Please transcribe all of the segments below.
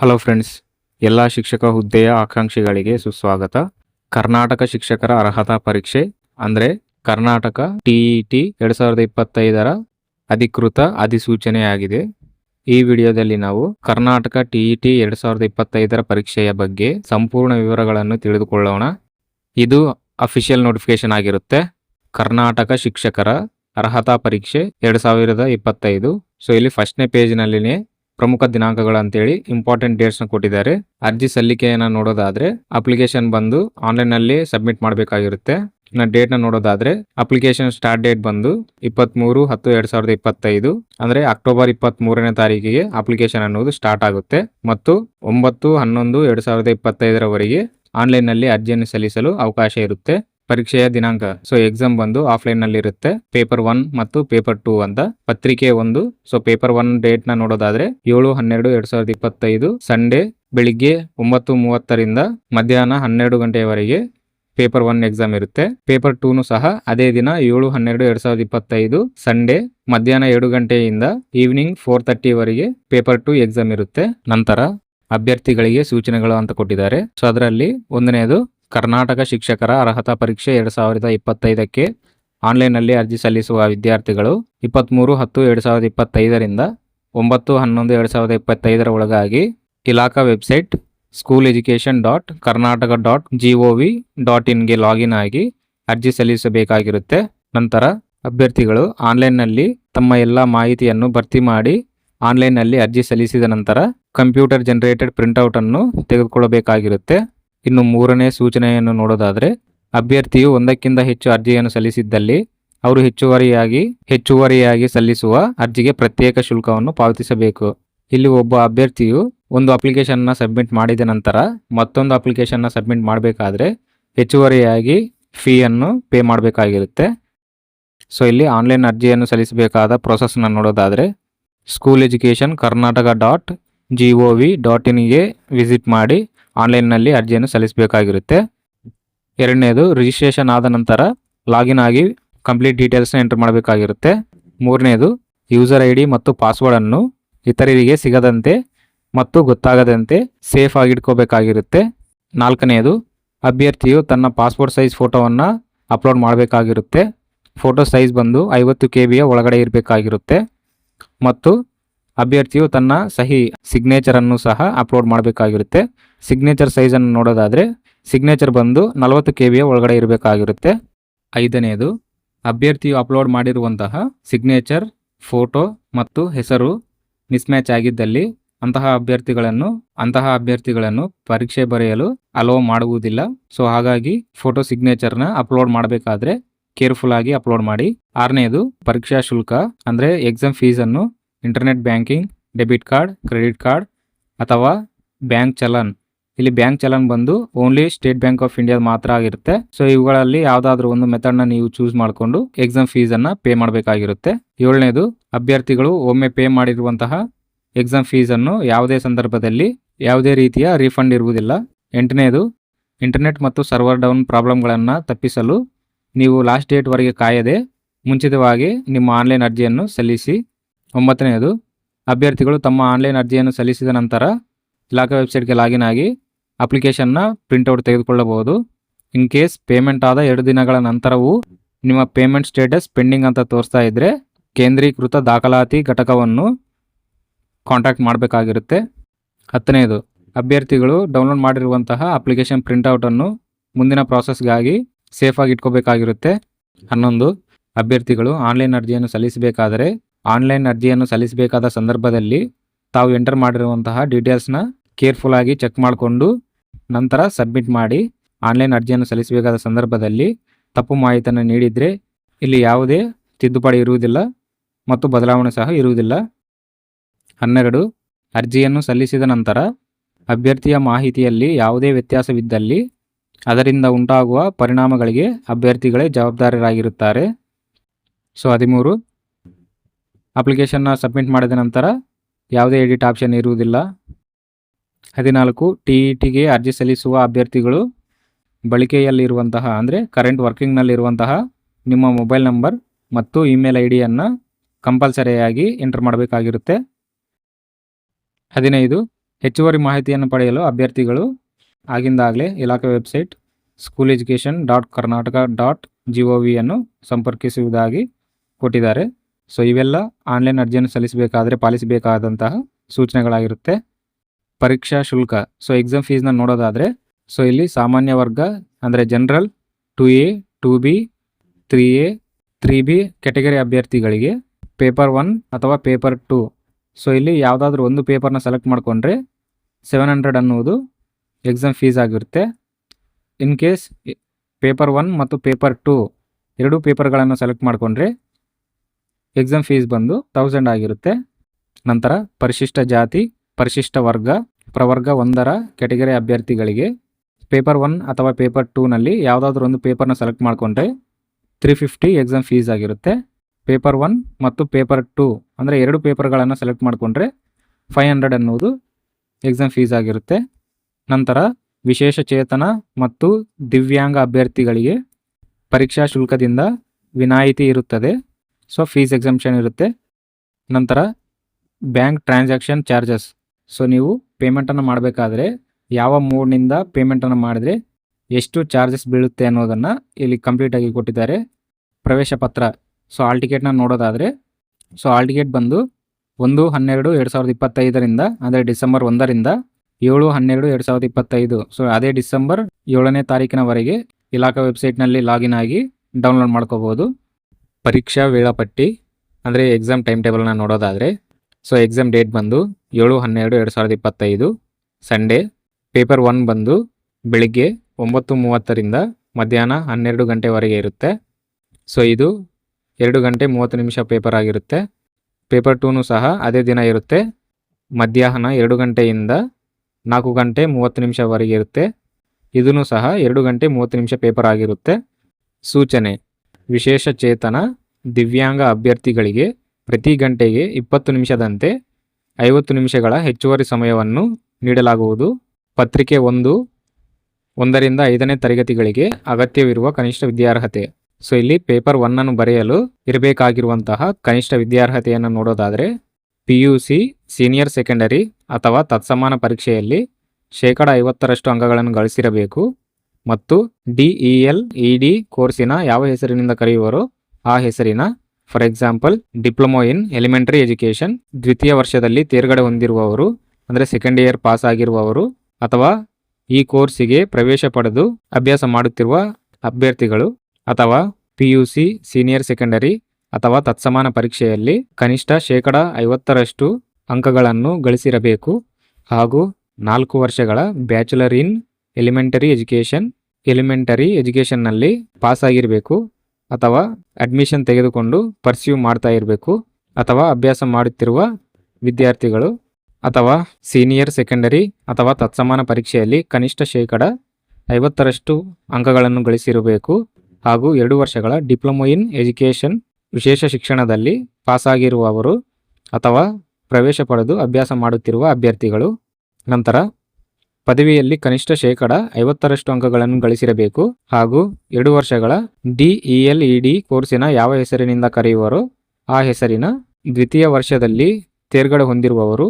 Hello friends ಎಲ್ಲ ಶಿಕ್ಷಕ ಹುದ್ದೆಯ ಆಕಾಂಕ್ಷಿಗಳಿಗೆ ಸುಸ್ವಾಗತ. ಕರ್ನಾಟಕ ಶಿಕ್ಷಕರ ಅರ್ಹತಾ ಪರೀಕ್ಷೆ, ಅಂದರೆ ಕರ್ನಾಟಕ ಟಿಇಟಿ ಎರಡು ಸಾವಿರದ ಇಪ್ಪತ್ತೈದರ ಅಧಿಕೃತ ಅಧಿಸೂಚನೆಯಾಗಿದೆ. ಈ ವಿಡಿಯೋದಲ್ಲಿ ನಾವು ಕರ್ನಾಟಕ ಟಿಇಟಿ ಎರಡು ಸಾವಿರದ ಇಪ್ಪತ್ತೈದರ ಪರೀಕ್ಷೆಯ ಬಗ್ಗೆ ಸಂಪೂರ್ಣ ವಿವರಗಳನ್ನು ತಿಳಿದುಕೊಳ್ಳೋಣ. ಇದು ಅಫಿಷಿಯಲ್ ನೋಟಿಫಿಕೇಶನ್ ಆಗಿರುತ್ತೆ. ಕರ್ನಾಟಕ ಶಿಕ್ಷಕರ ಅರ್ಹತಾ ಪರೀಕ್ಷೆ ಎರಡು ಸಾವಿರದ ಇಪ್ಪತ್ತೈದು. ಸೊ ಇಲ್ಲಿ ಫಸ್ಟ್ನೇ ಪೇಜ್ನಲ್ಲಿನೇ ಪ್ರಮುಖ ದಿನಾಂಕಗಳು ಅಂತೇಳಿ ಇಂಪಾರ್ಟೆಂಟ್ನ ಕೊಟ್ಟಿದ್ದಾರೆ. ಅರ್ಜಿ ಸಲ್ಲಿಕೆಯನ್ನು ನೋಡೋದಾದ್ರೆ ಅಪ್ಲಿಕೇಶನ್ ಬಂದು ಆನ್ಲೈನ್ ಆನ್ಲೈನಲ್ಲಿ ಸಬ್ಮಿಟ್ ಮಾಡಬೇಕಾಗಿರುತ್ತೆ. ಇನ್ನ ಡೇಟ್ನ ನೋಡೋದಾದ್ರೆ ಅಪ್ಲಿಕೇಶನ್ ಸ್ಟಾರ್ಟ್ ಡೇಟ್ ಬಂದು ಇಪ್ಪತ್ತ್ಮೂರು ಹತ್ತು ಎರಡ್ ಸಾವಿರದ ಇಪ್ಪತ್ತೈದು. ಅಂದ್ರೆ ಅಕ್ಟೋಬರ್ ಇಪ್ಪತ್ತ್ ಮೂರನೇ ತಾರೀಕಿಗೆ ಅಪ್ಲಿಕೇಶನ್ ಅನ್ನೋದು ಸ್ಟಾರ್ಟ್ ಆಗುತ್ತೆ. ಮತ್ತು ಒಂಬತ್ತು ಹನ್ನೊಂದು ಎರಡ್ ಸಾವಿರದ ಇಪ್ಪತ್ತೈದರವರೆಗೆ ಆನ್ಲೈನ್ನಲ್ಲಿ ಅರ್ಜಿಯನ್ನು ಸಲ್ಲಿಸಲು ಅವಕಾಶ ಇರುತ್ತೆ. ಪರೀಕ್ಷೆಯ ದಿನಾಂಕ. ಸೊ ಎಕ್ಸಾಮ್ ಬಂದು ಆಫ್ಲೈನ್ನಲ್ಲಿ ಇರುತ್ತೆ. ಪೇಪರ್ ಒನ್ ಮತ್ತು ಪೇಪರ್ ಟೂ ಅಂತ. ಪತ್ರಿಕೆ ಒಂದು. ಸೊ ಪೇಪರ್ ಒನ್ ಡೇಟ್ನ ನೋಡೋದಾದ್ರೆ ಏಳು, ಹನ್ನೆರಡು, ಎರಡ್ ಸಾವಿರದ ಇಪ್ಪತ್ತೈದು ಸಂಡೇ ಬೆಳಿಗ್ಗೆ ಒಂಬತ್ತು ಮೂವತ್ತರಿಂದ ಮಧ್ಯಾಹ್ನ ಹನ್ನೆರಡು ಗಂಟೆಯವರೆಗೆ ಪೇಪರ್ ಒನ್ ಎಕ್ಸಾಮ್ ಇರುತ್ತೆ. ಪೇಪರ್ ಟೂನು ಸಹ ಅದೇ ದಿನ ಏಳು, ಹನ್ನೆರಡು, ಎರಡ್ ಸಾವಿರದ ಇಪ್ಪತ್ತೈದು ಸಂಡೇ ಮಧ್ಯಾಹ್ನ ಎರಡು ಗಂಟೆಯಿಂದ ಈವ್ನಿಂಗ್ ಫೋರ್ ತರ್ಟಿವರೆಗೆ ಪೇಪರ್ ಟು ಎಕ್ಸಾಮ್ ಇರುತ್ತೆ. ನಂತರ ಅಭ್ಯರ್ಥಿಗಳಿಗೆ ಸೂಚನೆಗಳು ಅಂತ ಕೊಟ್ಟಿದ್ದಾರೆ. ಸೊ ಅದರಲ್ಲಿ ಒಂದನೆಯದು ಕರ್ನಾಟಕ ಶಿಕ್ಷಕರ ಅರ್ಹತಾ ಪರೀಕ್ಷೆ ಎರಡು ಸಾವಿರದ ಇಪ್ಪತ್ತೈದಕ್ಕೆ ಆನ್ಲೈನ್ನಲ್ಲಿ ಅರ್ಜಿ ಸಲ್ಲಿಸುವ ವಿದ್ಯಾರ್ಥಿಗಳು ಇಪ್ಪತ್ತ್ಮೂರು ಹತ್ತು ಎರಡು ಸಾವಿರದ ಇಪ್ಪತ್ತೈದರಿಂದ ಒಂಬತ್ತು ಹನ್ನೊಂದು ಎರಡು ಸಾವಿರದ ಇಪ್ಪತ್ತೈದರ ಒಳಗಾಗಿ ಇಲಾಖಾ website school education dot Karnataka dot G O V dot ಇನ್ಗೆ login ಆಗಿ ಅರ್ಜಿ ಸಲ್ಲಿಸಬೇಕಾಗಿರುತ್ತೆ. ನಂತರ ಅಭ್ಯರ್ಥಿಗಳು ಆನ್ಲೈನ್ನಲ್ಲಿ ತಮ್ಮ ಎಲ್ಲ ಮಾಹಿತಿಯನ್ನು ಭರ್ತಿ ಮಾಡಿ ಆನ್ಲೈನ್ನಲ್ಲಿ ಅರ್ಜಿ ಸಲ್ಲಿಸಿದ ನಂತರ ಕಂಪ್ಯೂಟರ್ ಜನರೇಟೆಡ್ ಪ್ರಿಂಟೌಟನ್ನು ತೆಗೆದುಕೊಳ್ಳಬೇಕಾಗಿರುತ್ತೆ. ಇನ್ನು ಮೂರನೇ ಸೂಚನೆಯನ್ನು ನೋಡೋದಾದರೆ, ಅಭ್ಯರ್ಥಿಯು ಒಂದಕ್ಕಿಂತ ಹೆಚ್ಚು ಅರ್ಜಿಯನ್ನು ಸಲ್ಲಿಸಿದ್ದಲ್ಲಿ ಅವರು ಹೆಚ್ಚುವರಿಯಾಗಿ ಹೆಚ್ಚುವರಿಯಾಗಿ ಸಲ್ಲಿಸುವ ಅರ್ಜಿಗೆ ಪ್ರತ್ಯೇಕ ಶುಲ್ಕವನ್ನು ಪಾವತಿಸಬೇಕು. ಇಲ್ಲಿ ಒಬ್ಬ ಅಭ್ಯರ್ಥಿಯು ಒಂದು ಅಪ್ಲಿಕೇಶನ್ನ ಸಬ್ಮಿಟ್ ಮಾಡಿದ ನಂತರ ಮತ್ತೊಂದು ಅಪ್ಲಿಕೇಶನ್ನ ಸಬ್ಮಿಟ್ ಮಾಡಬೇಕಾದ್ರೆ ಹೆಚ್ಚುವರಿಯಾಗಿ ಫೀಯನ್ನು ಪೇ ಮಾಡಬೇಕಾಗಿರುತ್ತೆ. ಸೊ, ಇಲ್ಲಿ ಆನ್ಲೈನ್ ಅರ್ಜಿಯನ್ನು ಸಲ್ಲಿಸಬೇಕಾದ ಪ್ರೊಸೆಸ್ನ ನೋಡೋದಾದರೆ school education Karnataka dot G O V dot ಇನ್ಗೆ visit ಮಾಡಿ ಆನ್ಲೈನ್ನಲ್ಲಿ ಅರ್ಜಿಯನ್ನು ಸಲ್ಲಿಸಬೇಕಾಗಿರುತ್ತೆ. ಎರಡನೇದು ರಿಜಿಸ್ಟ್ರೇಷನ್ ಆದ ನಂತರ ಲಾಗಿನ್ ಆಗಿ ಕಂಪ್ಲೀಟ್ ಡೀಟೇಲ್ಸ್ನ ಎಂಟರ್ ಮಾಡಬೇಕಾಗಿರುತ್ತೆ. ಮೂರನೇದು ಯೂಸರ್ ಐ ಡಿ ಮತ್ತು ಪಾಸ್ವರ್ಡನ್ನು ಇತರರಿಗೆ ಸಿಗದಂತೆ ಮತ್ತು ಗೊತ್ತಾಗದಂತೆ ಸೇಫ್ ಆಗಿಟ್ಕೋಬೇಕಾಗಿರುತ್ತೆ ನಾಲ್ಕನೆಯದು ಅಭ್ಯರ್ಥಿಯು ತನ್ನ ಪಾಸ್ಪೋರ್ಟ್ ಸೈಜ್ ಫೋಟೋವನ್ನು ಅಪ್ಲೋಡ್ ಮಾಡಬೇಕಾಗಿರುತ್ತೆ. ಫೋಟೋ ಸೈಜ್ ಬಂದು ಐವತ್ತು ಕೆ ಬಿಯ ಒಳಗಡೆ ಇರಬೇಕಾಗಿರುತ್ತೆ. ಮತ್ತು ಅಭ್ಯರ್ಥಿಯು ತನ್ನ ಸಹಿ ಸಿಗ್ನೇಚರನ್ನು ಸಹ ಅಪ್ಲೋಡ್ ಮಾಡಬೇಕಾಗಿರುತ್ತೆ. ಸಿಗ್ನೇಚರ್ ಸೈಜನ್ನು ನೋಡೋದಾದರೆ ಸಿಗ್ನೇಚರ್ ಬಂದು ನಲವತ್ತು ಕೆ ಬಿಯ ಒಳಗಡೆ ಇರಬೇಕಾಗಿರುತ್ತೆ. ಐದನೆಯದು ಅಭ್ಯರ್ಥಿಯು ಅಪ್ಲೋಡ್ ಮಾಡಿರುವಂತಹ ಸಿಗ್ನೇಚರ್ ಫೋಟೋ ಮತ್ತು ಹೆಸರು ಮಿಸ್ಮ್ಯಾಚ್ ಆಗಿದ್ದಲ್ಲಿ ಅಂತಹ ಅಭ್ಯರ್ಥಿಗಳನ್ನು ಅಂತಹ ಅಭ್ಯರ್ಥಿಗಳನ್ನು ಪರೀಕ್ಷೆ ಬರೆಯಲು ಅಲೋ ಮಾಡುವುದಿಲ್ಲ. ಸೊ ಹಾಗಾಗಿ ಫೋಟೋ ಸಿಗ್ನೇಚರ್ನ ಅಪ್ಲೋಡ್ ಮಾಡಬೇಕಾದ್ರೆ ಕೇರ್ಫುಲ್ ಆಗಿ ಅಪ್ಲೋಡ್ ಮಾಡಿ. ಆರನೆಯದು ಪರೀಕ್ಷಾ ಶುಲ್ಕ, ಅಂದರೆ exam ಫೀಸನ್ನು internet banking debit card credit card ಅಥವಾ ಬ್ಯಾಂಕ್ ಚಲನ್ ಇಲ್ಲಿ ಬ್ಯಾಂಕ್ ಚಲನ್ ಬಂದು only State Bank of India ಮಾತ್ರ ಆಗಿರುತ್ತೆ. ಸೊ ಇವುಗಳಲ್ಲಿ ಯಾವ್ದಾದ್ರು ಒಂದು ಮೆಥಡ್ನ ನೀವು ಚೂಸ್ ಮಾಡಿಕೊಂಡು ಎಕ್ಸಾಮ್ ಫೀಸ್ ಅನ್ನ ಪೇ ಮಾಡಬೇಕಾಗಿರುತ್ತೆ. ಏಳನೇದು, ಅಭ್ಯರ್ಥಿಗಳು ಒಮ್ಮೆ ಪೇ ಮಾಡಿರುವಂತಹ ಎಕ್ಸಾಮ್ ಫೀಸ್ ಅನ್ನು ಯಾವುದೇ ಸಂದರ್ಭದಲ್ಲಿ ಯಾವುದೇ ರೀತಿಯ ರೀಫಂಡ್ ಇರುವುದಿಲ್ಲ. ಎಂಟನೇದು ಇಂಟರ್ನೆಟ್ ಮತ್ತು ಸರ್ವರ್ ಡೌನ್ ಪ್ರಾಬ್ಲಮ್ಗಳನ್ನು ತಪ್ಪಿಸಲು ನೀವು ಲಾಸ್ಟ್ ಡೇಟ್ವರೆಗೆ ಕಾಯದೆ ಮುಂಚಿತವಾಗಿ ನಿಮ್ಮ ಆನ್ಲೈನ್ ಅರ್ಜಿಯನ್ನು ಸಲ್ಲಿಸಿ. ಒಂಬತ್ತನೆಯದು ಅಭ್ಯರ್ಥಿಗಳು ತಮ್ಮ ಆನ್ಲೈನ್ ಅರ್ಜಿಯನ್ನು ಸಲ್ಲಿಸಿದ ನಂತರ ಇಲಾಖಾ ವೆಬ್ಸೈಟ್ಗೆ ಲಾಗಿನ್ ಆಗಿ ಅಪ್ಲಿಕೇಶನ್ನ ಪ್ರಿಂಟೌಟ್ ತೆಗೆದುಕೊಳ್ಳಬಹುದು. ಇನ್ ಕೇಸ್ ಪೇಮೆಂಟ್ ಆದ ಎರಡು ದಿನಗಳ ನಂತರವೂ ನಿಮ್ಮ ಪೇಮೆಂಟ್ ಸ್ಟೇಟಸ್ ಪೆಂಡಿಂಗ್ ಅಂತ ತೋರಿಸ್ತಾ ಇದ್ದರೆ ಕೇಂದ್ರೀಕೃತ ದಾಖಲಾತಿ ಘಟಕವನ್ನು ಕಾಂಟ್ಯಾಕ್ಟ್ ಮಾಡಬೇಕಾಗಿರುತ್ತೆ. ಹತ್ತನೆಯದು ಅಭ್ಯರ್ಥಿಗಳು ಡೌನ್ಲೋಡ್ ಮಾಡಿರುವಂತಹ ಅಪ್ಲಿಕೇಶನ್ ಪ್ರಿಂಟೌಟನ್ನು ಮುಂದಿನ ಪ್ರಾಸೆಸ್ಗಾಗಿ ಸೇಫಾಗಿ ಇಟ್ಕೋಬೇಕಾಗಿರುತ್ತೆ. ಹನ್ನೊಂದು, ಅಭ್ಯರ್ಥಿಗಳು ಆನ್ಲೈನ್ ಅರ್ಜಿಯನ್ನು ಸಲ್ಲಿಸಬೇಕಾದರೆ ಆನ್ಲೈನ್ ಅರ್ಜಿಯನ್ನು ಸಲ್ಲಿಸಬೇಕಾದ ಸಂದರ್ಭದಲ್ಲಿ ತಾವು ಎಂಟರ್ ಮಾಡಿರುವಂತಹ ಡೀಟೇಲ್ಸ್ನ ಕೇರ್ಫುಲ್ ಆಗಿ ಚೆಕ್ ಮಾಡಿಕೊಂಡು ನಂತರ ಸಬ್ಮಿಟ್ ಮಾಡಿ ಆನ್ಲೈನ್ ಅರ್ಜಿಯನ್ನು ಸಲ್ಲಿಸಬೇಕಾದ ಸಂದರ್ಭದಲ್ಲಿ ತಪ್ಪು ಮಾಹಿತಿಯನ್ನು ನೀಡಿದರೆ ಇಲ್ಲಿ ಯಾವುದೇ ತಿದ್ದುಪಡಿ ಇರುವುದಿಲ್ಲ ಮತ್ತು ಬದಲಾವಣೆ ಸಹ ಇರುವುದಿಲ್ಲ. ಹನ್ನೆರಡು, ಅರ್ಜಿಯನ್ನು ಸಲ್ಲಿಸಿದ ನಂತರ ಅಭ್ಯರ್ಥಿಯ ಮಾಹಿತಿಯಲ್ಲಿ ಯಾವುದೇ ವ್ಯತ್ಯಾಸವಿದ್ದಲ್ಲಿ ಅದರಿಂದ ಉಂಟಾಗುವ ಪರಿಣಾಮಗಳಿಗೆ ಅಭ್ಯರ್ಥಿಗಳೇ ಜವಾಬ್ದಾರರಾಗಿರುತ್ತಾರೆ. ಸೊ, ಹದಿಮೂರು, ಅಪ್ಲಿಕೇಶನ್ನ ಸಬ್ಮಿಟ್ ಮಾಡಿದ ನಂತರ ಯಾವುದೇ ಎಡಿಟ್ ಆಪ್ಷನ್ ಇರುವುದಿಲ್ಲ. ಹದಿನಾಲ್ಕು ಟಿ ಇ ಟಿಗೆ ಅರ್ಜಿ ಸಲ್ಲಿಸುವ ಅಭ್ಯರ್ಥಿಗಳು ಬಳಕೆಯಲ್ಲಿರುವಂತಹ, ಅಂದರೆ ಕರೆಂಟ್ ವರ್ಕಿಂಗ್ನಲ್ಲಿರುವಂತಹ ನಿಮ್ಮ ಮೊಬೈಲ್ ನಂಬರ್ ಮತ್ತು ಇಮೇಲ್ ಐ ಡಿಯನ್ನು ಕಂಪಲ್ಸರಿಯಾಗಿ ಎಂಟರ್ ಮಾಡಬೇಕಾಗಿರುತ್ತೆ. ಹದಿನೈದು ಹೆಚ್ಚುವರಿ ಮಾಹಿತಿಯನ್ನು ಪಡೆಯಲು ಅಭ್ಯರ್ಥಿಗಳು ಆಗಿಂದಾಗಲೇ ಇಲಾಖೆ website school education dot Karnataka dot G O ವಿಯನ್ನು ಸಂಪರ್ಕಿಸುವುದಾಗಿ ಕೊಟ್ಟಿದ್ದಾರೆ. ಸೊ ಇವೆಲ್ಲ ಆನ್ಲೈನ್ ಅರ್ಜಿಯನ್ನು ಸಲ್ಲಿಸಬೇಕಾದರೆ ಪಾಲಿಸಬೇಕಾದಂತಹ ಸೂಚನೆಗಳಾಗಿರುತ್ತೆ. ಪರೀಕ್ಷಾ ಶುಲ್ಕ. ಸೊ ಎಕ್ಸಾಮ್ ಫೀಸ್ನ ನೋಡೋದಾದರೆ ಸೊ ಇಲ್ಲಿ ಸಾಮಾನ್ಯ ವರ್ಗ, ಅಂದರೆ general two A two B three A three B category ಅಭ್ಯರ್ಥಿಗಳಿಗೆ ಪೇಪರ್ ಒನ್ ಅಥವಾ ಪೇಪರ್ ಟು ಸೊ ಇಲ್ಲಿ ಯಾವುದಾದ್ರೂ ಒಂದು ಪೇಪರ್ನ ಸೆಲೆಕ್ಟ್ ಮಾಡಿಕೊಂಡ್ರೆ ಸೆವೆನ್ ಹಂಡ್ರೆಡ್ ಅನ್ನುವುದು ಎಕ್ಸಾಮ್ ಫೀಸ್ ಆಗಿರುತ್ತೆ. ಇನ್ ಕೇಸ್ ಪೇಪರ್ ಒನ್ ಮತ್ತು ಪೇಪರ್ ಟು ಎರಡೂ ಪೇಪರ್ಗಳನ್ನು ಸೆಲೆಕ್ಟ್ ಮಾಡಿಕೊಂಡ್ರೆ ಎಕ್ಸಾಮ್ ಫೀಸ್ ಬಂದು ತೌಸಂಡ್ ಆಗಿರುತ್ತೆ. ನಂತರ ಪರಿಶಿಷ್ಟ ಜಾತಿ ಪರಿಶಿಷ್ಟ ವರ್ಗ, ಪ್ರವರ್ಗ ಒಂದರ ಕೆಟಗರಿ ಅಭ್ಯರ್ಥಿಗಳಿಗೆ ಪೇಪರ್ ಒನ್ ಅಥವಾ ಪೇಪರ್ ಟೂನಲ್ಲಿ ಯಾವುದಾದ್ರೂ ಒಂದು ಪೇಪರ್ನ ಸೆಲೆಕ್ಟ್ ಮಾಡಿಕೊಂಡ್ರೆ ತ್ರೀ ಫಿಫ್ಟಿ ಎಕ್ಸಾಮ್ ಫೀಸ್ ಆಗಿರುತ್ತೆ. ಪೇಪರ್ ಒನ್ ಮತ್ತು ಪೇಪರ್ ಟೂ ಅಂದರೆ ಎರಡು ಪೇಪರ್ಗಳನ್ನು ಸೆಲೆಕ್ಟ್ ಮಾಡಿಕೊಂಡ್ರೆ ಫೈವ್ ಹಂಡ್ರೆಡ್ ಅನ್ನುವುದು ಎಕ್ಸಾಮ್ ಫೀಸ್ ಆಗಿರುತ್ತೆ. ನಂತರ ವಿಶೇಷ ಚೇತನ ಮತ್ತು ದಿವ್ಯಾಂಗ ಅಭ್ಯರ್ಥಿಗಳಿಗೆ ಪರೀಕ್ಷಾ ಶುಲ್ಕದಿಂದ ವಿನಾಯಿತಿ ಇರುತ್ತದೆ. ಸೊ, ಫೀಸ್ ಎಕ್ಸಾಮ್ಷನ್ ಇರುತ್ತೆ. ನಂತರ ಬ್ಯಾಂಕ್ ಟ್ರಾನ್ಸಾಕ್ಷನ್ ಚಾರ್ಜಸ್. ಸೊ ನೀವು ಪೇಮೆಂಟನ್ನು ಮಾಡಬೇಕಾದ್ರೆ ಯಾವ ಮೋಡ್ನಿಂದ ಪೇಮೆಂಟನ್ನು ಮಾಡಿದರೆ ಎಷ್ಟು ಚಾರ್ಜಸ್ ಬೀಳುತ್ತೆ ಅನ್ನೋದನ್ನು ಇಲ್ಲಿ ಕಂಪ್ಲೀಟಾಗಿ ಕೊಟ್ಟಿದ್ದಾರೆ. ಪ್ರವೇಶ ಪತ್ರ. ಸೊ ಆಲ್ ಟಿಕೆಟ್ನ ನೋಡೋದಾದರೆ ಸೊ ಆಲ್ ಟಿಕೆಟ್ ಬಂದು ಒಂದು, ಹನ್ನೆರಡು, ಎರಡು ಸಾವಿರದ ಇಪ್ಪತ್ತೈದರಿಂದ, ಅಂದರೆ ಡಿಸೆಂಬರ್ ಒಂದರಿಂದ ಏಳು, ಹನ್ನೆರಡು, ಎರಡು ಸಾವಿರದ ಇಪ್ಪತ್ತೈದು. ಸೊ ಅದೇ ಡಿಸೆಂಬರ್ ಏಳನೇ ತಾರೀಕಿನವರೆಗೆ ಇಲಾಖಾ ವೆಬ್ಸೈಟ್ನಲ್ಲಿ ಲಾಗಿನ್ ಆಗಿ ಡೌನ್ಲೋಡ್ ಮಾಡ್ಕೋಬೋದು. ಪರೀಕ್ಷಾ ವೇಳಾಪಟ್ಟಿ, ಅಂದರೆ ಎಕ್ಸಾಮ್ ಟೈಮ್ ಟೇಬಲ್ನ ನೋಡೋದಾದರೆ ಸೊ ಎಕ್ಸಾಮ್ ಡೇಟ್ ಬಂದು ಏಳು, ಹನ್ನೆರಡು, ಎರಡು ಸಾವಿರದ ಇಪ್ಪತ್ತೈದು. ಸಂಡೇ ಪೇಪರ್ ಒನ್ ಬಂದು ಬೆಳಿಗ್ಗೆ ಒಂಬತ್ತು ಮೂವತ್ತರಿಂದ ಮಧ್ಯಾಹ್ನ ಹನ್ನೆರಡು ಗಂಟೆವರೆಗೆ ಇರುತ್ತೆ. ಸೊ ಇದು ಎರಡು ಗಂಟೆ ಮೂವತ್ತು ನಿಮಿಷ ಪೇಪರ್ ಆಗಿರುತ್ತೆ. ಪೇಪರ್ ಟೂನು ಸಹ ಅದೇ ದಿನ ಇರುತ್ತೆ. ಮಧ್ಯಾಹ್ನ ಎರಡು ಗಂಟೆಯಿಂದ ನಾಲ್ಕು ಗಂಟೆ ಮೂವತ್ತು ನಿಮಿಷವರೆಗೆ ಇರುತ್ತೆ. ಇದೂ ಸಹ ಎರಡು ಗಂಟೆ ಮೂವತ್ತು ನಿಮಿಷ ಪೇಪರ್ ಆಗಿರುತ್ತೆ. ಸೂಚನೆ ವಿಶೇಷ ಚೇತನ ದಿವ್ಯಾಂಗ ಅಭ್ಯರ್ಥಿಗಳಿಗೆ ಪ್ರತಿ ಗಂಟೆಗೆ ಇಪ್ಪತ್ತು ನಿಮಿಷದಂತೆ ಐವತ್ತು ನಿಮಿಷಗಳ ಹೆಚ್ಚುವರಿ ಸಮಯವನ್ನು ನೀಡಲಾಗುವುದು. ಪತ್ರಿಕೆ ಒಂದು, ಒಂದರಿಂದ ಐದನೇ ತರಗತಿಗಳಿಗೆ ಅಗತ್ಯವಿರುವ ಕನಿಷ್ಠ ವಿದ್ಯಾರ್ಹತೆ. ಸೊ, ಇಲ್ಲಿ ಪೇಪರ್ ಒನ್ನನ್ನು ಬರೆಯಲು ಇರಬೇಕಾಗಿರುವಂತಹ ಕನಿಷ್ಠ ವಿದ್ಯಾರ್ಹತೆಯನ್ನು ನೋಡೋದಾದರೆ P U C, senior secondary ಅಥವಾ ತತ್ಸಮಾನ ಪರೀಕ್ಷೆಯಲ್ಲಿ ಶೇಕಡ ಐವತ್ತರಷ್ಟು ಅಂಕಗಳನ್ನು ಗಳಿಸಿರಬೇಕು. ಮತ್ತು D E L E D ಕೋರ್ಸಿನ ಯಾವ ಹೆಸರಿನಿಂದ ಕರೆಯುವರೋ ಆ ಹೆಸರಿನ for example diploma in elementary education ದ್ವಿತೀಯ ವರ್ಷದಲ್ಲಿ ತೇರ್ಗಡೆ ಹೊಂದಿರುವವರು, ಅಂದರೆ ಸೆಕೆಂಡ್ ಇಯರ್ ಪಾಸ್ ಆಗಿರುವವರು, ಅಥವಾ ಈ ಕೋರ್ಸಿಗೆ ಪ್ರವೇಶ ಪಡೆದು ಅಭ್ಯಾಸ ಮಾಡುತ್ತಿರುವ ಅಭ್ಯರ್ಥಿಗಳು, ಅಥವಾ P U C senior secondary ಅಥವಾ ತತ್ಸಮಾನ ಪರೀಕ್ಷೆಯಲ್ಲಿ ಕನಿಷ್ಠ ಶೇಕಡ ಐವತ್ತರಷ್ಟು ಅಂಕಗಳನ್ನು ಗಳಿಸಿರಬೇಕು. ಹಾಗೂ ನಾಲ್ಕು ವರ್ಷಗಳ bachelor in elementary education elementary ಎಜುಕೇಷನ್ನಲ್ಲಿ pass ಆಗಿರಬೇಕು. ಅಥವಾ ಅಡ್ಮಿಷನ್ ತೆಗೆದುಕೊಂಡು ಪರ್ಸ್ಯೂ ಮಾಡ್ತಾ ಇರಬೇಕು, ಅಥವಾ ಅಭ್ಯಾಸ ಮಾಡುತ್ತಿರುವ ವಿದ್ಯಾರ್ಥಿಗಳು, ಅಥವಾ ಸೀನಿಯರ್ ಸೆಕೆಂಡರಿ ಅಥವಾ ತತ್ಸಮಾನ ಪರೀಕ್ಷೆಯಲ್ಲಿ ಕನಿಷ್ಠ ಶೇಕಡ ಐವತ್ತರಷ್ಟು ಅಂಕಗಳನ್ನು ಗಳಿಸಿರಬೇಕು ಹಾಗೂ ಎರಡು ವರ್ಷಗಳ ಡಿಪ್ಲೊಮೊ ಇನ್ ಎಜುಕೇಷನ್ ವಿಶೇಷ ಶಿಕ್ಷಣದಲ್ಲಿ ಪಾಸಾಗಿರುವವರು ಅಥವಾ ಪ್ರವೇಶ ಪಡೆದು ಅಭ್ಯಾಸ ಮಾಡುತ್ತಿರುವ ಅಭ್ಯರ್ಥಿಗಳು. ನಂತರ ಪದವಿಯಲ್ಲಿ ಕನಿಷ್ಠ ಶೇಕಡ ಐವತ್ತರಷ್ಟು ಅಂಕಗಳನ್ನು ಗಳಿಸಿರಬೇಕು ಹಾಗೂ ಎರಡು ವರ್ಷಗಳ D E L E D ಕೋರ್ಸಿನ ಯಾವ ಹೆಸರಿನಿಂದ ಕರೆಯುವರೋ ಆ ಹೆಸರಿನ ದ್ವಿತೀಯ ವರ್ಷದಲ್ಲಿ ತೇರ್ಗಡೆ ಹೊಂದಿರುವವರು,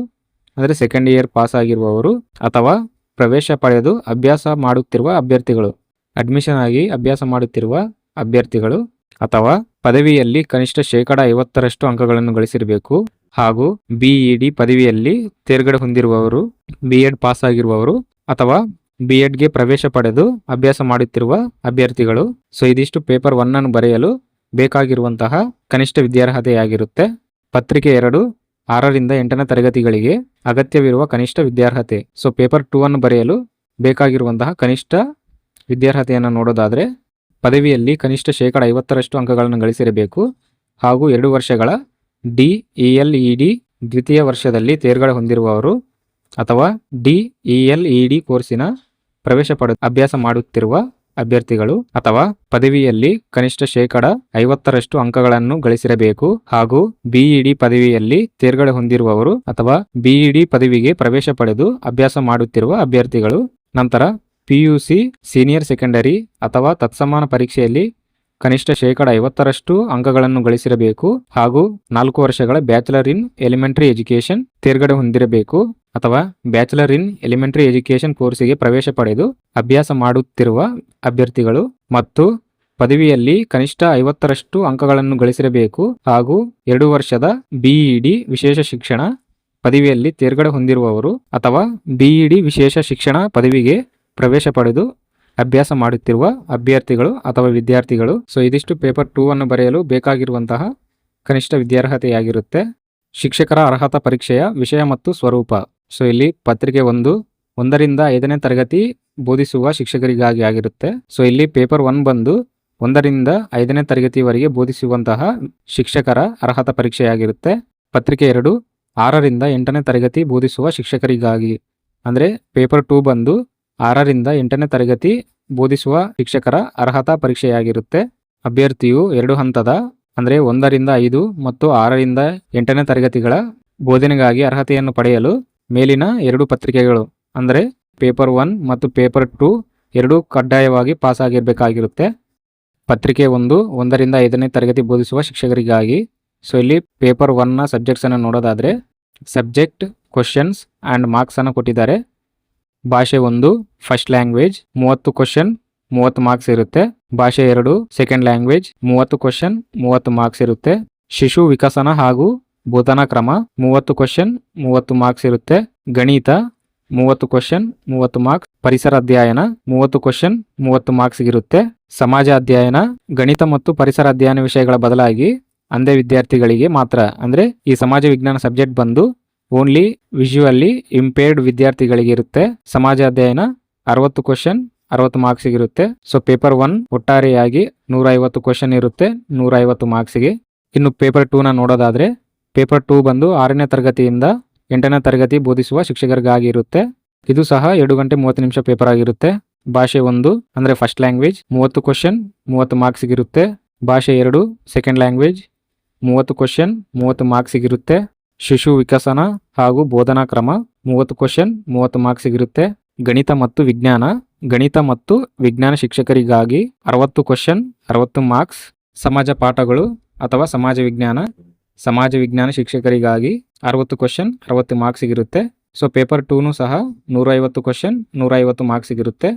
ಅಂದರೆ ಸೆಕೆಂಡ್ ಇಯರ್ ಪಾಸ್ ಆಗಿರುವವರು ಅಥವಾ ಪ್ರವೇಶ ಪಡೆದು ಅಭ್ಯಾಸ ಮಾಡುತ್ತಿರುವ ಅಭ್ಯರ್ಥಿಗಳು ಅಡ್ಮಿಷನ್ ಆಗಿ ಅಭ್ಯಾಸ ಮಾಡುತ್ತಿರುವ ಅಭ್ಯರ್ಥಿಗಳು ಅಥವಾ ಪದವಿಯಲ್ಲಿ ಕನಿಷ್ಠ ಶೇಕಡ ಐವತ್ತರಷ್ಟು ಅಂಕಗಳನ್ನು ಗಳಿಸಿರಬೇಕು. ಹಾಗೂ ಬಿಇಡಿ ಪದವಿಯಲ್ಲಿ ತೇರ್ಗಡೆ ಹೊಂದಿರುವವರು ಬಿ ಎಡ್ ಪಾಸ್ ಆಗಿರುವವರು ಅಥವಾ ಬಿ ಎಡ್ಗೆ ಪ್ರವೇಶ ಪಡೆದು ಅಭ್ಯಾಸ ಮಾಡುತ್ತಿರುವ ಅಭ್ಯರ್ಥಿಗಳು. ಸೊ, ಇದಿಷ್ಟು ಪೇಪರ್ ಒನ್ ಅನ್ನು ಬರೆಯಲು ಬೇಕಾಗಿರುವಂತಹ ಕನಿಷ್ಠ ವಿದ್ಯಾರ್ಹತೆಯಾಗಿರುತ್ತೆ. ಪತ್ರಿಕೆ ಎರಡು, ಆರರಿಂದ ಎಂಟನೇ ತರಗತಿಗಳಿಗೆ ಅಗತ್ಯವಿರುವ ಕನಿಷ್ಠ ವಿದ್ಯಾರ್ಹತೆ. ಸೊ, ಪೇಪರ್ ಟೂ ಅನ್ನು ಬರೆಯಲು ಬೇಕಾಗಿರುವಂತಹ ಕನಿಷ್ಠ ವಿದ್ಯಾರ್ಹತೆಯನ್ನು ನೋಡೋದಾದರೆ, ಪದವಿಯಲ್ಲಿ ಕನಿಷ್ಠ ಶೇಕಡ ಐವತ್ತರಷ್ಟು ಅಂಕಗಳನ್ನು ಗಳಿಸಿರಬೇಕು ಹಾಗೂ ಎರಡು ವರ್ಷಗಳ D, E, L, E, D ದ್ವಿತೀಯ ವರ್ಷದಲ್ಲಿ ತೇರ್ಗಡೆ ಹೊಂದಿರುವವರು ಅಥವಾ D, E, L, E, D ಕೋರ್ಸಿನ ಪ್ರವೇಶ ಪಡೆ ಅಭ್ಯಾಸ ಮಾಡುತ್ತಿರುವ ಅಭ್ಯರ್ಥಿಗಳು ಅಥವಾ ಪದವಿಯಲ್ಲಿ ಕನಿಷ್ಠ ಶೇಕಡ ಐವತ್ತರಷ್ಟು ಅಂಕಗಳನ್ನು ಗಳಿಸಿರಬೇಕು ಹಾಗೂ ಬಿಇಡಿ ಪದವಿಯಲ್ಲಿ ತೇರ್ಗಡೆ ಹೊಂದಿರುವವರು ಅಥವಾ ಬಿಇಡಿ ಪದವಿಗೆ ಪ್ರವೇಶ ಪಡೆದು ಅಭ್ಯಾಸ ಮಾಡುತ್ತಿರುವ ಅಭ್ಯರ್ಥಿಗಳು. ನಂತರ ಪಿಯುಸಿ ಸೀನಿಯರ್ ಸೆಕೆಂಡರಿ ಅಥವಾ ತತ್ಸಮಾನ ಪರೀಕ್ಷೆಯಲ್ಲಿ ಕನಿಷ್ಠ ಶೇಕಡ ಐವತ್ತರಷ್ಟು ಅಂಕಗಳನ್ನು ಗಳಿಸಿರಬೇಕು ಹಾಗೂ ನಾಲ್ಕು ವರ್ಷಗಳ ಬ್ಯಾಚುಲರ್ ಇನ್ ಎಲಿಮೆಂಟರಿ ಎಜುಕೇಷನ್ ತೇರ್ಗಡೆ ಹೊಂದಿರಬೇಕು ಅಥವಾ ಬ್ಯಾಚುಲರ್ ಇನ್ ಎಲಿಮೆಂಟರಿ ಎಜುಕೇಷನ್ ಕೋರ್ಸಿಗೆ ಪ್ರವೇಶ ಪಡೆದು ಅಭ್ಯಾಸ ಮಾಡುತ್ತಿರುವ ಅಭ್ಯರ್ಥಿಗಳು ಮತ್ತು ಪದವಿಯಲ್ಲಿ ಕನಿಷ್ಠ ಐವತ್ತರಷ್ಟು ಅಂಕಗಳನ್ನು ಗಳಿಸಿರಬೇಕು ಹಾಗೂ ಎರಡು ವರ್ಷದ ಬಿಇಡಿ ವಿಶೇಷ ಶಿಕ್ಷಣ ಪದವಿಯಲ್ಲಿ ತೇರ್ಗಡೆ ಹೊಂದಿರುವವರು ಅಥವಾ ಬಿಇಡಿ ವಿಶೇಷ ಶಿಕ್ಷಣ ಪದವಿಗೆ ಪ್ರವೇಶ ಪಡೆದು ಅಭ್ಯಾಸ ಮಾಡುತ್ತಿರುವ ಅಭ್ಯರ್ಥಿಗಳು ಅಥವಾ ವಿದ್ಯಾರ್ಥಿಗಳು. ಸೊ ಇದಿಷ್ಟು ಪೇಪರ್ ಟೂ ಅನ್ನು ಬರೆಯಲು ಬೇಕಾಗಿರುವಂತಹ ಕನಿಷ್ಠ ವಿದ್ಯಾರ್ಹತೆಯಾಗಿರುತ್ತೆ. ಶಿಕ್ಷಕರ ಅರ್ಹತಾ ಪರೀಕ್ಷೆಯ ವಿಷಯ ಮತ್ತು ಸ್ವರೂಪ. ಸೊ ಇಲ್ಲಿ ಪತ್ರಿಕೆ ಒಂದು, ಒಂದರಿಂದ ಐದನೇ ತರಗತಿ ಬೋಧಿಸುವ ಶಿಕ್ಷಕರಿಗಾಗಿ ಆಗಿರುತ್ತೆ. ಸೊ ಇಲ್ಲಿ ಪೇಪರ್ ಒನ್ ಬಂದು ಒಂದರಿಂದ ಐದನೇ ತರಗತಿವರೆಗೆ ಬೋಧಿಸುವಂತಹ ಶಿಕ್ಷಕರ ಅರ್ಹತಾ ಪರೀಕ್ಷೆಯಾಗಿರುತ್ತೆ. ಪತ್ರಿಕೆ ಎರಡು, ಆರರಿಂದ ಎಂಟನೇ ತರಗತಿ ಬೋಧಿಸುವ ಶಿಕ್ಷಕರಿಗಾಗಿ. ಅಂದರೆ ಪೇಪರ್ ಟೂ ಬಂದು ಆರರಿಂದ ಎಂಟನೇ ತರಗತಿ ಬೋಧಿಸುವ ಶಿಕ್ಷಕರ ಅರ್ಹತಾ ಪರೀಕ್ಷೆಯಾಗಿರುತ್ತೆ. ಅಭ್ಯರ್ಥಿಯು ಎರಡು ಹಂತದ, ಅಂದರೆ ಒಂದರಿಂದ ಐದು ಮತ್ತು ಆರರಿಂದ ಎಂಟನೇ ತರಗತಿಗಳ ಬೋಧನೆಗಾಗಿ ಅರ್ಹತೆಯನ್ನು ಪಡೆಯಲು ಮೇಲಿನ ಎರಡು ಪತ್ರಿಕೆಗಳು, ಅಂದರೆ ಪೇಪರ್ ಒನ್ ಮತ್ತು ಪೇಪರ್ ಟು ಎರಡೂ ಕಡ್ಡಾಯವಾಗಿ ಪಾಸ್ ಆಗಿರಬೇಕಾಗಿರುತ್ತೆ ಪತ್ರಿಕೆ ಒಂದು ಒಂದರಿಂದ ಐದನೇ ತರಗತಿ ಬೋಧಿಸುವ ಶಿಕ್ಷಕರಿಗಾಗಿ. ಸೊ ಇಲ್ಲಿ ಪೇಪರ್ ಒನ್ನ ಸಬ್ಜೆಕ್ಟ್ಸನ್ನು ನೋಡೋದಾದರೆ ಸಬ್ಜೆಕ್ಟ್ ಕ್ವಶನ್ಸ್ ಆ್ಯಂಡ್ ಮಾರ್ಕ್ಸನ್ನು ಕೊಟ್ಟಿದ್ದಾರೆ. ಭಾಷೆ ಒಂದು ಫಸ್ಟ್ ಲ್ಯಾಂಗ್ವೇಜ್ ಮೂವತ್ತು ಕ್ವಶನ್ ಮೂವತ್ತು ಮಾರ್ಕ್ಸ್ ಇರುತ್ತೆ. ಭಾಷೆ ಎರಡು ಸೆಕೆಂಡ್ ಲ್ಯಾಂಗ್ವೇಜ್ ಮೂವತ್ತು ಕ್ವಶನ್ ಮೂವತ್ತು ಮಾರ್ಕ್ಸ್ ಇರುತ್ತೆ. ಶಿಶು ವಿಕಸನ ಹಾಗೂ ಬೋಧನಾ ಕ್ರಮ, ಮೂವತ್ತು ಕ್ವಶನ್ ಮೂವತ್ತು ಮಾರ್ಕ್ಸ್ ಇರುತ್ತೆ. ಗಣಿತ, ಮೂವತ್ತು ಕ್ವಶನ್ ಮೂವತ್ತು ಮಾರ್ಕ್ಸ್ ಪರಿಸರ ಅಧ್ಯಯನ, ಮೂವತ್ತು ಕ್ವಶನ್ ಮೂವತ್ತು ಮಾರ್ಕ್ಸ್ ಇರುತ್ತೆ. ಸಮಾಜ ಅಧ್ಯಯನ, ಗಣಿತ ಮತ್ತು ಪರಿಸರ ಅಧ್ಯಯನ ವಿಷಯಗಳ ಬದಲಾಗಿ ಅಂದೇ ವಿದ್ಯಾರ್ಥಿಗಳಿಗೆ ಮಾತ್ರ, ಅಂದ್ರೆ ಈ ಸಮಾಜ ವಿಜ್ಞಾನ ಸಬ್ಜೆಕ್ಟ್ ಬಂದು ಓನ್ಲಿ ವಿಜುವಲ್ಲಿ ಇಂಪೇರ್ಡ್ ವಿದ್ಯಾರ್ಥಿಗಳಿಗೆ ಇರುತ್ತೆ ಸಮಾಜ ಅಧ್ಯಯನ ಅರವತ್ತು ಕ್ವಶನ್ ಅರವತ್ತು ಮಾರ್ಕ್ಸ್ ಇರುತ್ತೆ ಸೊ ಪೇಪರ್ ಒನ್ ಒಟ್ಟಾರೆಯಾಗಿ ನೂರ ಐವತ್ತು ಕ್ವಶನ್ ಇರುತ್ತೆ ನೂರ ಐವತ್ತು ಮಾರ್ಕ್ಸಿಗೆ ಇನ್ನು ಪೇಪರ್ ಟೂನ ನೋಡೋದಾದ್ರೆ ಪೇಪರ್ ಟೂ ಬಂದು ಆರನೇ ತರಗತಿಯಿಂದ ಎಂಟನೇ ತರಗತಿ ಬೋಧಿಸುವ ಶಿಕ್ಷಕರಿಗಾಗಿ ಇರುತ್ತೆ. ಇದು ಸಹ ಎರಡು ಗಂಟೆ ಮೂವತ್ತು ನಿಮಿಷ ಪೇಪರ್ ಆಗಿರುತ್ತೆ. ಭಾಷೆ ಒಂದು, ಅಂದ್ರೆ ಫಸ್ಟ್ ಲ್ಯಾಂಗ್ವೇಜ್ ಮೂವತ್ತು ಕ್ವಶನ್ ಮೂವತ್ತು ಮಾರ್ಕ್ಸಿಗಿರುತ್ತೆ ಭಾಷೆ ಎರಡು ಸೆಕೆಂಡ್ ಲ್ಯಾಂಗ್ವೇಜ್ ಮೂವತ್ತು ಕ್ವಶನ್ ಮೂವತ್ತು ಮಾರ್ಕ್ಸಿಗೆ ಇರುತ್ತೆ ಶಿಶು ವಿಕಸನ ಹಾಗೂ ಬೋಧನಾ ಕ್ರಮ, ಮೂವತ್ತು ಕ್ವಶನ್ ಮೂವತ್ತು ಮಾರ್ಕ್ಸ್ ಇರುತ್ತೆ ಗಣಿತ ಮತ್ತು ವಿಜ್ಞಾನ, ಗಣಿತ ಮತ್ತು ವಿಜ್ಞಾನ ಶಿಕ್ಷಕರಿಗಾಗಿ ಅರವತ್ತು ಕ್ವಶನ್ ಅರವತ್ತು ಮಾರ್ಕ್ಸ್ ಸಮಾಜ ಪಾಠಗಳು ಅಥವಾ ಸಮಾಜ ವಿಜ್ಞಾನ ಸಮಾಜ ವಿಜ್ಞಾನ ಶಿಕ್ಷಕರಿಗಾಗಿ ಅರವತ್ತು ಕ್ವಶನ್ ಅರವತ್ತು ಮಾರ್ಕ್ಸ್ ಇರುತ್ತೆ ಸೊ ಪೇಪರ್ ಟೂನು ಸಹ ನೂರೈವತ್ತು ಕ್ವಶನ್ ನೂರ ಐವತ್ತು ಮಾರ್ಕ್ಸಿಗೆ ಇರುತ್ತೆ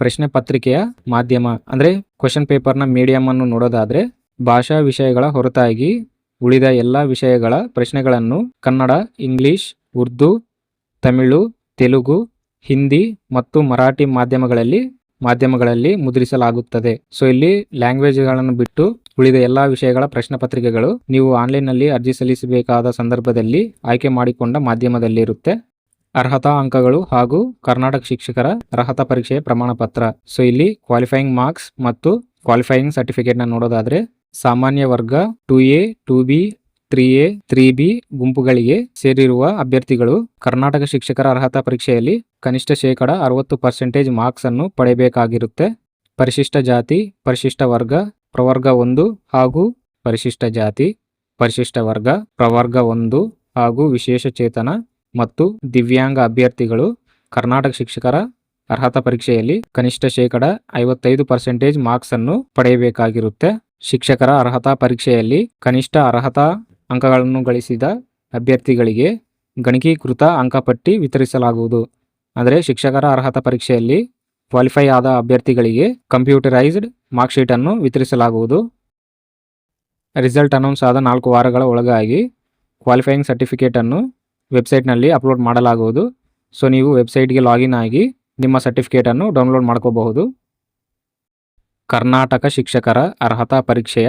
ಪ್ರಶ್ನೆ ಪತ್ರಿಕೆಯ ಮಾಧ್ಯಮ, ಅಂದರೆ ಕ್ವಶನ್ ಪೇಪರ್ನ ಮೀಡಿಯಂ ಅನ್ನು ನೋಡೋದಾದ್ರೆ ಭಾಷಾ ವಿಷಯಗಳ ಹೊರತಾಗಿ ಉಳಿದ ಎಲ್ಲ ವಿಷಯಗಳ ಪ್ರಶ್ನೆಗಳನ್ನು ಕನ್ನಡ, ಇಂಗ್ಲಿಷ್, ಉರ್ದು, ತಮಿಳು, ತೆಲುಗು, ಹಿಂದಿ ಮತ್ತು ಮರಾಠಿ ಮಾಧ್ಯಮಗಳಲ್ಲಿ ಮಾಧ್ಯಮಗಳಲ್ಲಿ ಮುದ್ರಿಸಲಾಗುತ್ತದೆ. ಸೊ ಇಲ್ಲಿ ಲ್ಯಾಂಗ್ವೇಜ್ಗಳನ್ನು ಬಿಟ್ಟು ಉಳಿದ ಎಲ್ಲಾ ವಿಷಯಗಳ ಪ್ರಶ್ನೆ ಪತ್ರಿಕೆಗಳು ನೀವು ಆನ್ಲೈನ್ನಲ್ಲಿ ಅರ್ಜಿ ಸಲ್ಲಿಸಬೇಕಾದ ಸಂದರ್ಭದಲ್ಲಿ ಆಯ್ಕೆ ಮಾಡಿಕೊಂಡ ಮಾಧ್ಯಮದಲ್ಲಿರುತ್ತೆ. ಅರ್ಹತಾ ಅಂಕಗಳು ಹಾಗೂ ಕರ್ನಾಟಕ ಶಿಕ್ಷಕರ ಅರ್ಹತಾ ಪರೀಕ್ಷೆಯ ಪ್ರಮಾಣ ಪತ್ರ ಸೊ ಇಲ್ಲಿ ಕ್ವಾಲಿಫೈಯಿಂಗ್ ಮಾರ್ಕ್ಸ್ ಮತ್ತು ಕ್ವಾಲಿಫೈಯಿಂಗ್ ಸರ್ಟಿಫಿಕೇಟ್ನ ನೋಡೋದಾದ್ರೆ ಸಾಮಾನ್ಯ ವರ್ಗ two A, two B, three A, three B ಗುಂಪುಗಳಿಗೆ ಸೇರಿರುವ ಅಭ್ಯರ್ಥಿಗಳು ಕರ್ನಾಟಕ ಶಿಕ್ಷಕರ ಅರ್ಹತಾ ಪರೀಕ್ಷೆಯಲ್ಲಿ ಕನಿಷ್ಠ ಶೇಕಡ ಅರವತ್ತು ಪರ್ಸೆಂಟೇಜ್ ಮಾರ್ಕ್ಸ್ ಅನ್ನು ಪಡೆಯಬೇಕಾಗಿರುತ್ತೆ. ಪರಿಶಿಷ್ಟ ಜಾತಿ, ಪರಿಶಿಷ್ಟ ವರ್ಗ, ಪ್ರವರ್ಗ ಒಂದು ಹಾಗೂ ಪರಿಶಿಷ್ಟ ಜಾತಿ, ಪರಿಶಿಷ್ಟ ವರ್ಗ, ಪ್ರವರ್ಗ ಒಂದು ಹಾಗೂ ವಿಶೇಷ ಚೇತನ ಮತ್ತು ದಿವ್ಯಾಂಗ ಅಭ್ಯರ್ಥಿಗಳು ಕರ್ನಾಟಕ ಶಿಕ್ಷಕರ ಅರ್ಹತಾ ಪರೀಕ್ಷೆಯಲ್ಲಿ ಕನಿಷ್ಠ ಶೇಕಡ ಐವತ್ತೈದು ಪರ್ಸೆಂಟೇಜ್ ಮಾರ್ಕ್ಸ್ ಅನ್ನು ಪಡೆಯಬೇಕಾಗಿರುತ್ತೆ. ಶಿಕ್ಷಕರ ಅರ್ಹತಾ ಪರೀಕ್ಷೆಯಲ್ಲಿ ಕನಿಷ್ಠ ಅರ್ಹತಾ ಅಂಕಗಳನ್ನು ಗಳಿಸಿದ ಅಭ್ಯರ್ಥಿಗಳಿಗೆ ಗಣಕೀಕೃತ ಅಂಕಪಟ್ಟಿ ವಿತರಿಸಲಾಗುವುದು. ಅಂದರೆ ಶಿಕ್ಷಕರ ಅರ್ಹತಾ ಪರೀಕ್ಷೆಯಲ್ಲಿ ಕ್ವಾಲಿಫೈ ಆದ ಅಭ್ಯರ್ಥಿಗಳಿಗೆ ಕಂಪ್ಯೂಟರೈಸ್ಡ್ ಮಾರ್ಕ್ಶೀಟನ್ನು ವಿತರಿಸಲಾಗುವುದು. ರಿಸಲ್ಟ್ ಅನೌನ್ಸ್ ಆದ ನಾಲ್ಕು ವಾರಗಳ ಒಳಗಾಗಿ ಕ್ವಾಲಿಫೈಯಿಂಗ್ ಸರ್ಟಿಫಿಕೇಟನ್ನು ವೆಬ್ಸೈಟ್ನಲ್ಲಿ ಅಪ್ಲೋಡ್ ಮಾಡಲಾಗುವುದು. ಸೊ, ನೀವು ವೆಬ್ಸೈಟ್ಗೆ ಲಾಗಿನ್ ಆಗಿ ನಿಮ್ಮ ಸರ್ಟಿಫಿಕೇಟನ್ನು ಡೌನ್ಲೋಡ್ ಮಾಡ್ಕೋಬಹುದು. ಕರ್ನಾಟಕ ಶಿಕ್ಷಕರ ಅರ್ಹತಾ ಪರೀಕ್ಷೆಯ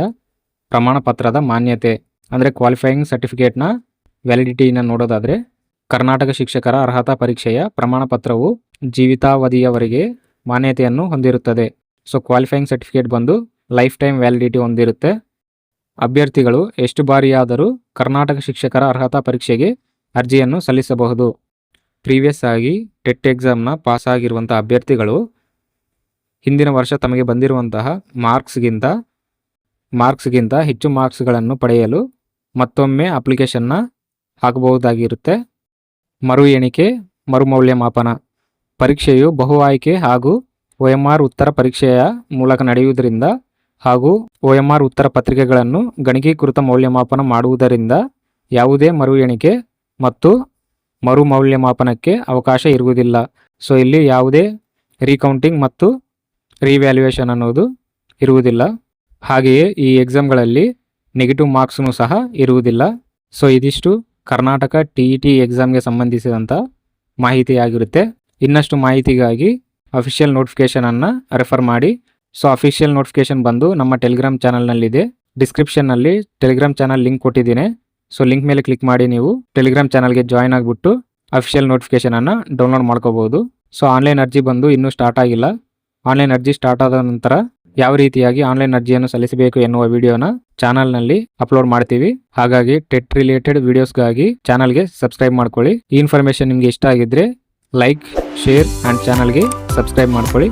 ಪ್ರಮಾಣ ಪತ್ರದ ಮಾನ್ಯತೆ, ಅಂದರೆ ಕ್ವಾಲಿಫೈಯಿಂಗ್ ಸರ್ಟಿಫಿಕೇಟ್ನ ವ್ಯಾಲಿಡಿಟಿಯನ್ನು ನೋಡೋದಾದರೆ, ಕರ್ನಾಟಕ ಶಿಕ್ಷಕರ ಅರ್ಹತಾ ಪರೀಕ್ಷೆಯ ಪ್ರಮಾಣ ಪತ್ರವು ಜೀವಿತಾವಧಿಯವರೆಗೆ ಮಾನ್ಯತೆಯನ್ನು ಹೊಂದಿರುತ್ತದೆ. ಸೊ ಕ್ವಾಲಿಫೈಯಿಂಗ್ ಸರ್ಟಿಫಿಕೇಟ್ ಬಂದು ಲೈಫ್ ಟೈಮ್ ವ್ಯಾಲಿಡಿಟಿ ಹೊಂದಿರುತ್ತೆ. ಅಭ್ಯರ್ಥಿಗಳು ಎಷ್ಟು ಬಾರಿಯಾದರೂ ಕರ್ನಾಟಕ ಶಿಕ್ಷಕರ ಅರ್ಹತಾ ಪರೀಕ್ಷೆಗೆ ಅರ್ಜಿಯನ್ನು ಸಲ್ಲಿಸಬಹುದು. ಪ್ರೀವಿಯಸ್ ಆಗಿ, ಟೆಟ್ ಎಕ್ಸಾಮ್ನ ಪಾಸ್ ಆಗಿರುವಂಥ ಅಭ್ಯರ್ಥಿಗಳು ಹಿಂದಿನ ವರ್ಷ ತಮಗೆ ಬಂದಿರುವಂತಹ ಮಾರ್ಕ್ಸ್ಗಿಂತ ಮಾರ್ಕ್ಸ್ಗಿಂತ ಹೆಚ್ಚು ಮಾರ್ಕ್ಸ್ಗಳನ್ನು ಪಡೆಯಲು ಮತ್ತೊಮ್ಮೆ ಅಪ್ಲಿಕೇಶನ್ನ ಹಾಕಬಹುದಾಗಿರುತ್ತೆ. ಮರು ಎಣಿಕೆ, ಮರುಮೌಲ್ಯಮಾಪನ. ಪರೀಕ್ಷೆಯು ಬಹು ಆಯ್ಕೆ ಹಾಗೂ ಒ ಎಂ ಆರ್ ಉತ್ತರ ಪರೀಕ್ಷೆಯ ಮೂಲಕ ನಡೆಯುವುದರಿಂದ ಹಾಗೂ ಒ ಎಂ ಆರ್ ಉತ್ತರ ಪತ್ರಿಕೆಗಳನ್ನು ಗಣಕೀಕೃತ ಮೌಲ್ಯಮಾಪನ ಮಾಡುವುದರಿಂದ ಯಾವುದೇ ಮರು ಎಣಿಕೆ ಮತ್ತು ಮರು ಮೌಲ್ಯಮಾಪನಕ್ಕೆ ಅವಕಾಶ ಇರುವುದಿಲ್ಲ. ಸೊ, ಇಲ್ಲಿ ಯಾವುದೇ ರೀಕೌಂಟಿಂಗ್ ಮತ್ತು ರಿವ್ಯಾಲ್ಯೂಯೇಷನ್ ಅನ್ನೋದು ಇರುವುದಿಲ್ಲ. ಹಾಗೆಯೇ ಈ ಎಕ್ಸಾಮ್ಗಳಲ್ಲಿ ನೆಗೆಟಿವ್ ಮಾರ್ಕ್ಸ್ನು ಸಹ ಇರುವುದಿಲ್ಲ. ಸೊ ಇದಿಷ್ಟು ಕರ್ನಾಟಕ ಟಿ ಇ ಟಿ ಎಕ್ಸಾಮ್ಗೆ ಸಂಬಂಧಿಸಿದಂಥ ಮಾಹಿತಿಯಾಗಿರುತ್ತೆ ಇನ್ನಷ್ಟು ಮಾಹಿತಿಗಾಗಿ ಅಫಿಷಿಯಲ್ ನೋಟಿಫಿಕೇಷನನ್ನು ರೆಫರ್ ಮಾಡಿ. ಸೊ ಅಫಿಷಿಯಲ್ ನೋಟಿಫಿಕೇಷನ್ ಬಂದು ನಮ್ಮ ಟೆಲಿಗ್ರಾಮ್ ಚಾನಲ್ನಲ್ಲಿದೆ ಡಿಸ್ಕ್ರಿಪ್ಷನ್ನಲ್ಲಿ ಟೆಲಿಗ್ರಾಮ್ ಚಾನಲ್ ಲಿಂಕ್ ಕೊಟ್ಟಿದ್ದೀನಿ. ಸೊ ಲಿಂಕ್ ಮೇಲೆ ಕ್ಲಿಕ್ ಮಾಡಿ ನೀವು ಟೆಲಿಗ್ರಾಮ್ ಚಾನಲ್ಗೆ ಜಾಯ್ನ್ ಆಗಿಬಿಟ್ಟು ಅಫಿಷಿಯಲ್ ನೋಟಿಫಿಕೇಷನನ್ನು ಡೌನ್ಲೋಡ್ ಮಾಡ್ಕೋಬೋದು. ಸೊ ಆನ್ಲೈನ್ ಅರ್ಜಿ ಬಂದು ಇನ್ನೂ ಸ್ಟಾರ್ಟ್ ಆಗಿಲ್ಲ. ಆನ್ಲೈನ್ ಅರ್ಜಿ ಸ್ಟಾರ್ಟ್ ಆದ ನಂತರ ಯಾವ ರೀತಿಯಾಗಿ ಆನ್ಲೈನ್ ಅರ್ಜಿಯನ್ನು ಸಲ್ಲಿಸಬೇಕು ಎನ್ನುವ ವಿಡಿಯೋನ ಚಾನಲ್ನಲ್ಲಿ ಅಪ್ಲೋಡ್ ಮಾಡ್ತೀವಿ. ಹಾಗಾಗಿ ಟೆಟ್ ರಿಲೇಟೆಡ್ ವಿಡಿಯೋಸ್ಗಾಗಿ ಚಾನಲ್ಗೆ ಸಬ್ಸ್ಕ್ರೈಬ್ ಮಾಡ್ಕೊಳ್ಳಿ. ಈ ಇನ್ಫಾರ್ಮೇಷನ್ ನಿಮಗೆ ಇಷ್ಟ ಆಗಿದ್ರೆ ಲೈಕ್, ಶೇರ್, ಆ್ಯಂಡ್ ಚಾನಲ್ಗೆ ಸಬ್ಸ್ಕ್ರೈಬ್ ಮಾಡ್ಕೊಳ್ಳಿ.